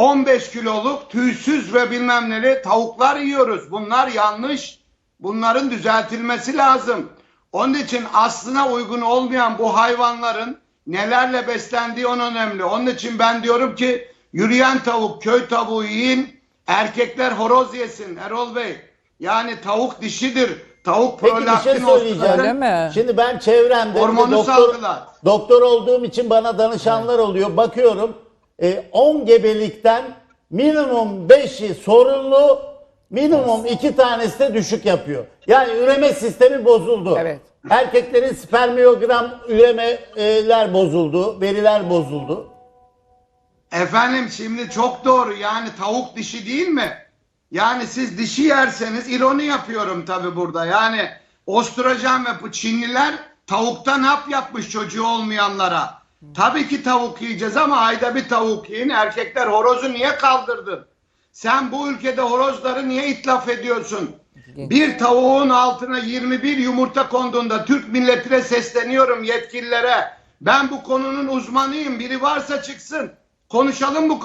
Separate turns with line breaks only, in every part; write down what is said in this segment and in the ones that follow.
15 kiloluk tüysüz ve bilmem neli tavuklar yiyoruz. Bunlar yanlış. Bunların düzeltilmesi lazım. Onun için aslına uygun olmayan bu hayvanların nelerle beslendiği onun önemli. Onun için ben diyorum ki yürüyen tavuk, köy tavuğu yiyin. Erkekler horoz yesin Erol Bey. Yani tavuk dişidir. Tavuk
Peki bir şey söyleyeceğim.
Öyle mi?
Şimdi ben çevremde doktor,
salgılar.
doktor olduğum için bana danışanlar oluyor. Bakıyorum 10 gebelikten minimum 5'i sorunlu, minimum 2 tanesi de düşük yapıyor. Yani üreme sistemi bozuldu.
Evet.
Erkeklerin spermiyogram üremeler bozuldu, veriler bozuldu.
Efendim şimdi çok doğru yani tavuk dişi değil mi? Yani siz dişi yerseniz ironi yapıyorum tabi burada. Yani ostrojen ve bu Çinliler tavuktan hap yapmış çocuğu olmayanlara. Tabii ki tavuk yiyeceğiz ama ayda bir tavuk yiyin. Erkekler horozu niye kaldırdın? Sen bu ülkede horozları niye itlaf ediyorsun? Bir tavuğun altına 21 yumurta konduğunda Türk milletine sesleniyorum yetkililere. Ben bu konunun uzmanıyım. Biri varsa çıksın. Konuşalım bu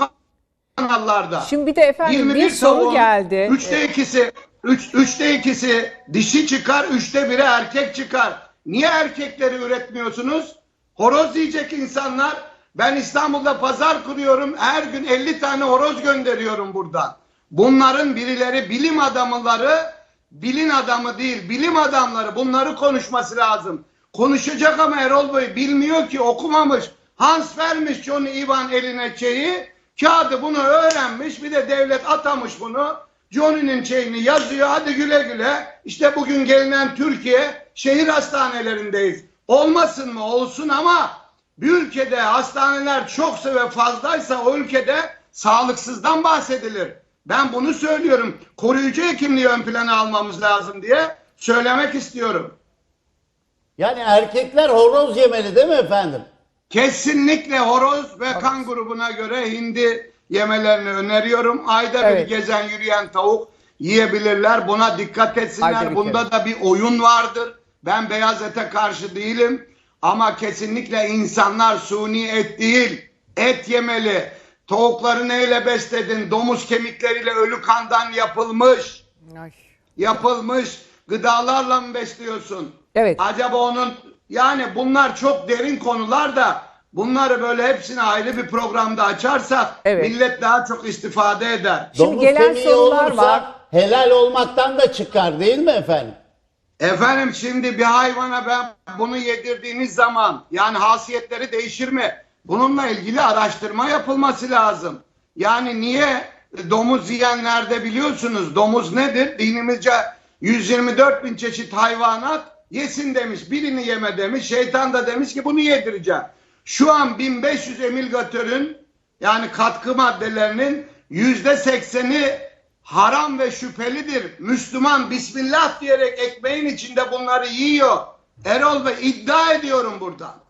kanallarda.
Şimdi bir de efendim bir soru
tavuğun
geldi.
Üçte ikisi, üç, üçte ikisi dişi çıkar, üçte biri erkek çıkar. Niye erkekleri üretmiyorsunuz? Horoz yiyecek insanlar. Ben İstanbul'da pazar kuruyorum. Her gün 50 tane horoz gönderiyorum buradan. Bunların birileri bilim adamları, bilin adamı değil, bilim adamları bunları konuşması lazım. Konuşacak ama Erol Bey bilmiyor ki okumamış. Hans vermiş Johnny Ivan eline şeyi. Kağıdı bunu öğrenmiş. Bir de devlet atamış bunu. Johnny'nin şeyini yazıyor. Hadi güle güle. İşte bugün gelinen Türkiye şehir hastanelerindeyiz. Olmasın mı? Olsun ama bir ülkede hastaneler çoksa ve fazlaysa o ülkede sağlıksızdan bahsedilir. Ben bunu söylüyorum. Koruyucu hekimliği ön plana almamız lazım diye söylemek istiyorum.
Yani erkekler horoz yemeli değil mi efendim?
Kesinlikle horoz ve kan grubuna göre hindi yemelerini öneriyorum. Ayda
Evet.
bir gezen yürüyen tavuk yiyebilirler. Buna dikkat
Ayda
etsinler.
bir
Bunda da bir oyun vardır. Ben beyaz ete karşı değilim. Ama kesinlikle insanlar suni et değil. Et yemeli. Tavukları neyle besledin? Domuz kemikleriyle ölü kandan yapılmış.
Ay.
Yapılmış gıdalarla mı besliyorsun?
Evet.
Acaba onun yani bunlar çok derin konular da bunları böyle hepsini ayrı bir programda açarsak
Evet.
millet daha çok istifade eder.
Şimdi
Domuz
gelen sorular
olursa
var.
helal olmaktan da çıkar değil mi efendim?
Efendim şimdi bir hayvana ben bunu yedirdiğiniz zaman yani hasiyetleri değişir mi? Bununla ilgili araştırma yapılması lazım. Yani niye domuz yiyenlerde biliyorsunuz domuz nedir? Dinimizce 124 bin çeşit hayvanat yesin demiş. Birini yeme demiş. Şeytan da demiş ki bunu yedireceğim. Şu an 1500 emilgatörün yani katkı maddelerinin yüzde sekseni haram ve şüphelidir. Müslüman Bismillah diyerek ekmeğin içinde bunları yiyor. Erol Bey iddia ediyorum buradan.